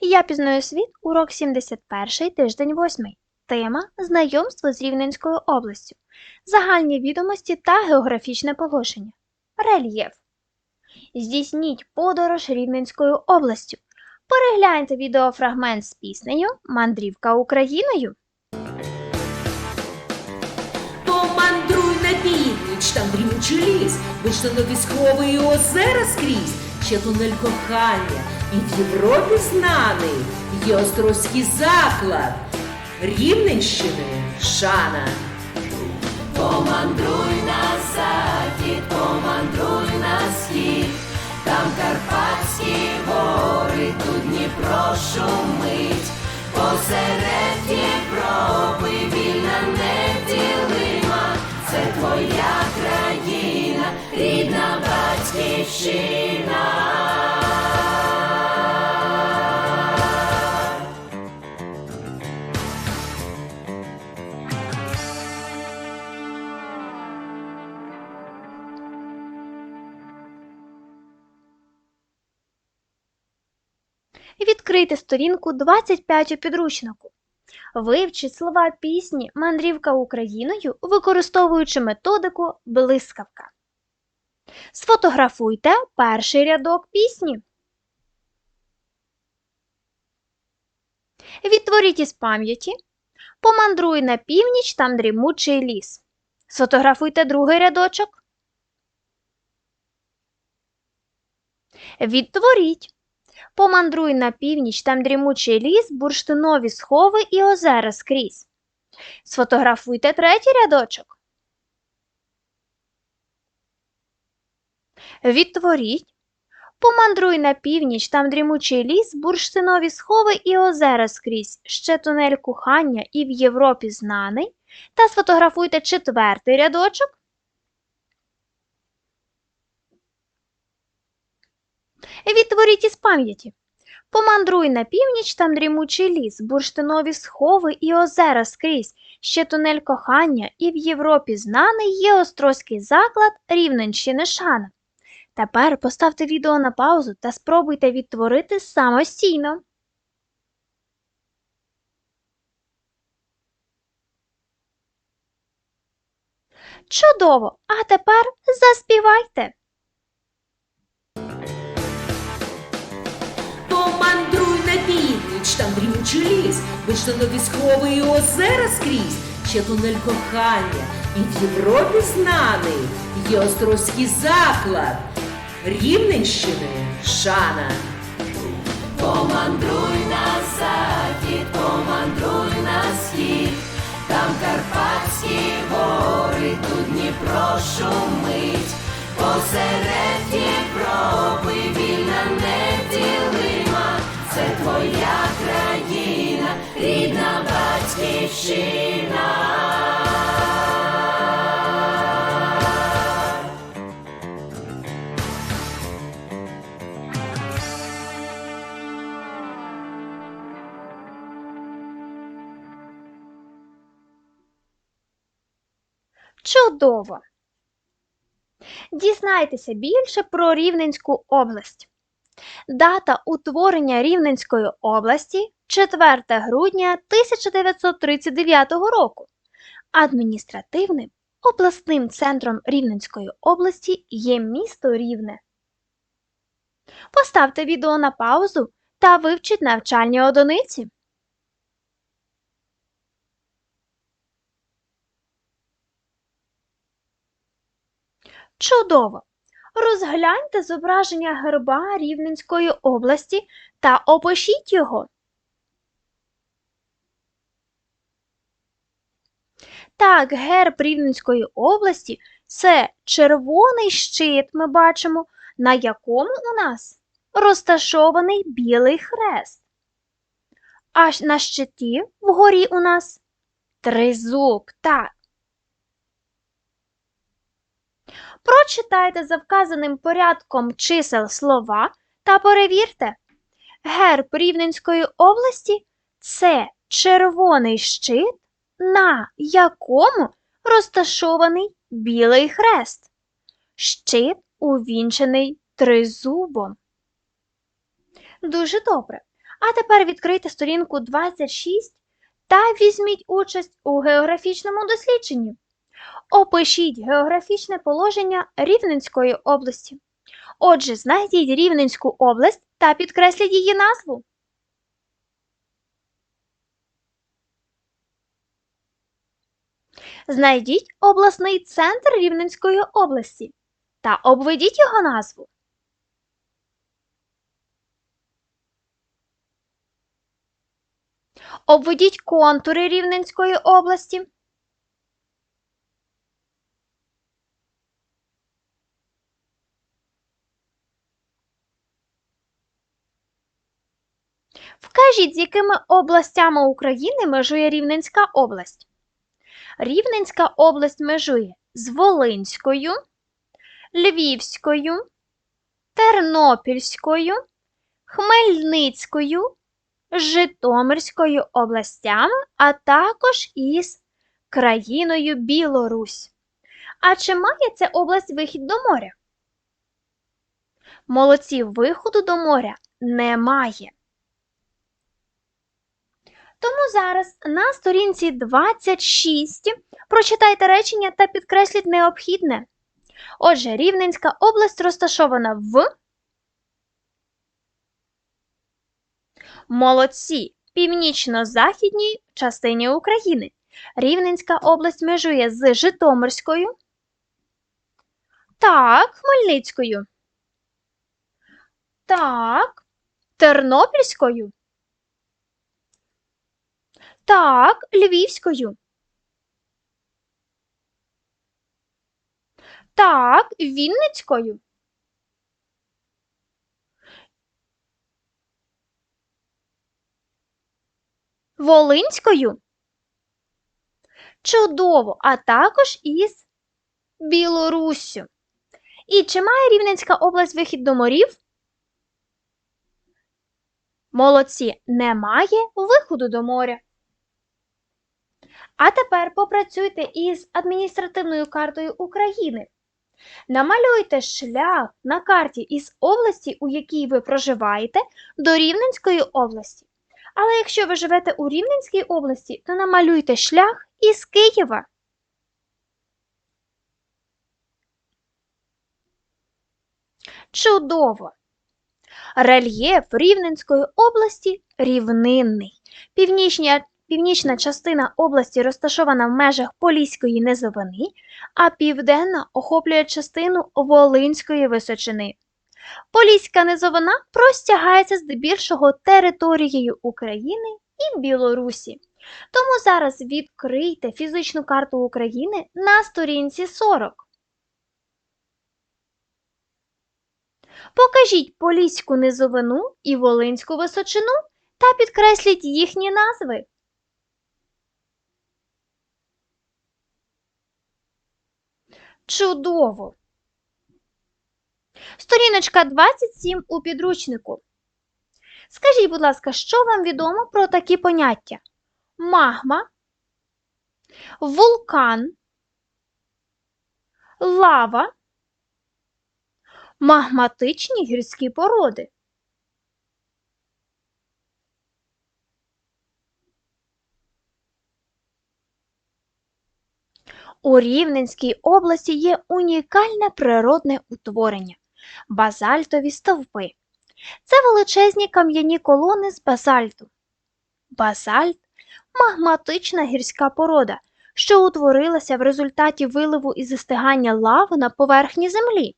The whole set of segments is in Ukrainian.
Я пізнаю світ, урок 71, тиждень 8. Тема Знайомство з Рівненською областю. Загальні відомості та географічне положення. Рельєф. Здійсніть подорож Рівненською областю. Перегляньте відеофрагмент з піснею Мандрівка Україною. Помандруй на північ, там дрімучий ліс, вишневі схови і озера скрізь, ще тунель кохання, і в Європі знаний є острозький заклад Рівненщини Шана. Помандруй на захід, помандруй на схід, там Карпатські гори, тут Дніпро шумить, посеред Європи вільна неділима, це твоя країна, рідна батьківщина. Відкрийте сторінку 25 у підручнику. Вивчіть слова пісні Мандрівка Україною, використовуючи методику блискавка. Сфотографуйте перший рядок пісні. Відтворіть із пам'яті. Помандруй на північ, там дрімучий ліс. Сфотографуйте другий рядочок. Відтворіть. Помандруй на північ, там дрімучий ліс, бурштинові схови і озера скрізь. Сфотографуйте третій рядочок. Відтворіть. Помандруй на північ, там дрімучий ліс, бурштинові схови і озера скрізь, ще тунель кохання і в Європі знаний. Та сфотографуйте четвертий рядочок. Відтворіть із пам'яті. Помандруй на північ, там дрімучий ліс, бурштинові схови і озера скрізь, ще тунель кохання, і в Європі знаний є острозький заклад Рівненщини Шана. Тепер поставте відео на паузу та спробуйте відтворити самостійно. Чудово! А тепер заспівайте! Північ, там дрімучий ліс, вишневі схови і озера скрізь, ще тунель кохання, і в Європі знаний є острозький заклад. Рівненщини Шана. Помандруй на захід, помандруй на схід, там Карпатські гори, тут Дніпро шумить, посеред Європи вільна неділима, це твоя країна, рідна батьківщина. Чудово! Дізнайтеся більше про Рівненську область. Дата утворення Рівненської області 4 грудня 1939 року. Адміністративним обласним центром Рівненської області є місто Рівне. Поставте відео на паузу та вивчіть навчальні одиниці. Чудово! Розгляньте зображення герба Рівненської області та опишіть його. Так, герб Рівненської області це червоний щит, ми бачимо, на якому у нас розташований білий хрест. А на щиті вгорі у нас тризуб. Так. Прочитайте за вказаним порядком чисел слова та перевірте. Герб Рівненської області це червоний щит, на якому розташований білий хрест. Щит увінчений тризубом. Дуже добре. А тепер відкрийте сторінку 26 та візьміть участь у географічному дослідженні. Опишіть географічне положення Рівненської області. Отже, знайдіть Рівненську область та підкресліть її назву. Знайдіть обласний центр Рівненської області та обведіть його назву. Обведіть контури Рівненської області. Вкажіть, з якими областями України межує Рівненська область. Рівненська область межує з Волинською, Львівською, Тернопільською, Хмельницькою, Житомирською областями, а також із країною Білорусь. А чи має ця область вихід до моря? Молодці виходу до моря немає. Тому зараз на сторінці 26 прочитайте речення та підкресліть необхідне. Отже, Рівненська область розташована в Молодці північно-західній частині України. Рівненська область межує з Житомирською. Так, Хмельницькою. Так, Тернопільською. Так, Львівською. Так, Вінницькою. Волинською. Чудово, а також із Білоруссю. І чи має Рівненська область вихід до морів? Молодці, немає виходу до моря. А тепер попрацюйте із адміністративною картою України. Намалюйте шлях на карті із області, у якій ви проживаєте, до Рівненської області. Але якщо ви живете у Рівненській області, то намалюйте шлях із Києва. Чудово! Рельєф Рівненської області рівнинний. Північня, північна частина області розташована в межах Поліської низовини, а південна охоплює частину Волинської височини. Поліська низовина простягається здебільшого територією України і Білорусі. Тому зараз відкрийте фізичну карту України на сторінці 40. Покажіть Поліську низовину і Волинську височину та підкресліть їхні назви. Чудово! Сторіночка 27 у підручнику. Скажіть, будь ласка, що вам відомо про такі поняття? Магма, вулкан, лава, магматичні гірські породи. У Рівненській області є унікальне природне утворення базальтові стовпи. Це величезні кам'яні колони з базальту. Базальт магматична гірська порода, що утворилася в результаті виливу і застигання лави на поверхні землі.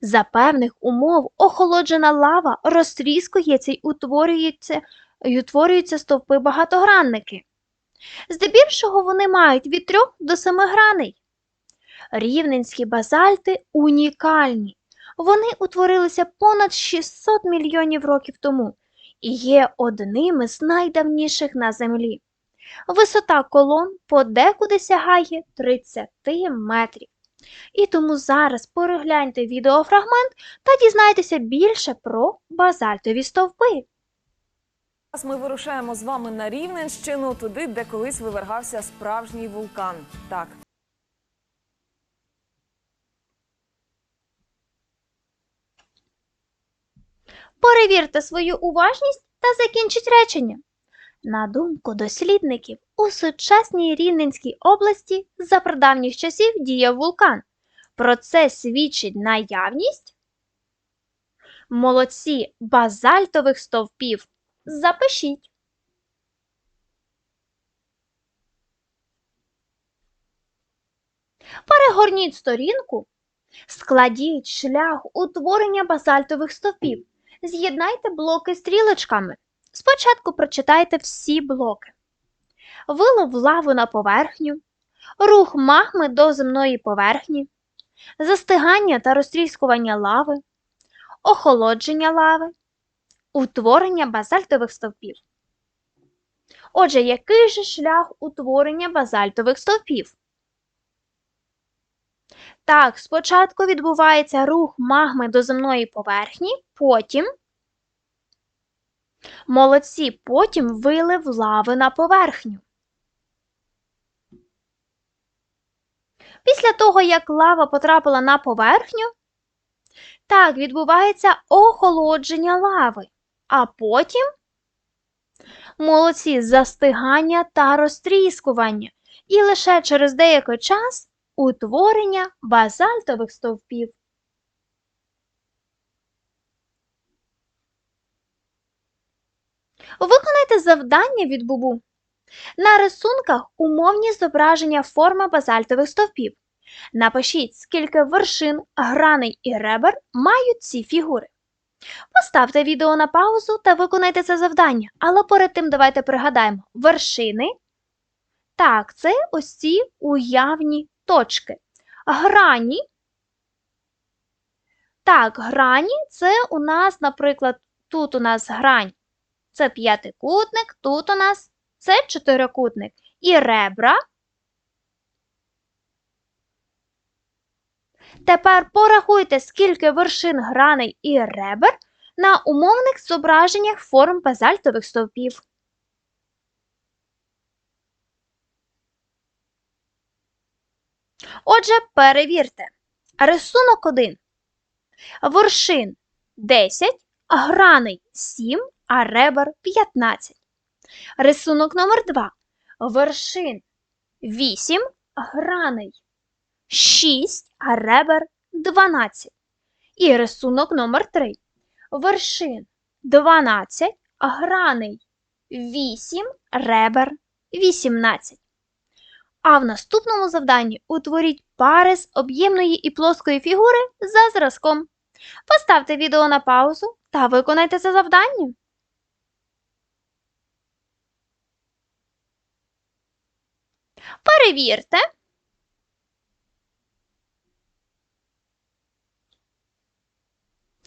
За певних умов охолоджена лава розтріскується й утворюється, й утворюються стовпи багатогранники. Здебільшого вони мають від 3 до 7 граней. Рівненські базальти унікальні. Вони утворилися понад 600 мільйонів років тому і є одними з найдавніших на Землі. Висота колон подекуди сягає 30 метрів. І тому зараз перегляньте відеофрагмент та дізнайтеся більше про базальтові стовпи. Зараз ми вирушаємо з вами на Рівненщину, туди, де колись вивергався справжній вулкан. Так, Перевірте свою уважність та закінчіть речення. На думку дослідників, у сучасній Рівненській області за прадавніх часів діяв вулкан. Про це свідчить наявність молодці базальтових стовпів. Запишіть. Перегорніть сторінку, складіть шлях утворення базальтових стовпів. З'єднайте блоки стрілочками. Спочатку прочитайте всі блоки. Вилов лаву на поверхню, рух магми до земної поверхні, застигання та розтріскування лави, охолодження лави, утворення базальтових стовпів. Отже, який же шлях утворення базальтових стовпів? Так, спочатку відбувається рух магми до земної поверхні, потім молодці, потім вилив лави на поверхню. Після того, як лава потрапила на поверхню, так, відбувається охолодження лави, а потім молодці застигання та розтріскування, і лише через деякий час утворення базальтових стовпів. Виконайте завдання від бубу. На рисунках умовні зображення форми базальтових стовпів. Напишіть, скільки вершин, граней і ребер мають ці фігури. Поставте відео на паузу та виконайте це завдання, але перед тим давайте пригадаємо вершини. Так, це ось ці уявні точки. Грані. Так, грані це у нас, наприклад, тут у нас грань. Це п'ятикутник, тут у нас це чотирикутник. І ребра. Тепер порахуйте, скільки вершин граней і ребер на умовних зображеннях форм базальтових стовпів. Отже, перевірте. Рисунок 1. Вершин 10, граней 7, а ребер 15. Рисунок номер 2. Вершин 8, граней 6, а ребер 12. І рисунок номер 3. Вершин 12, граней 8, ребер 18. А в наступному завданні утворіть пари з об'ємної і плоскої фігури за зразком. Поставте відео на паузу та виконайте це завдання. Перевірте.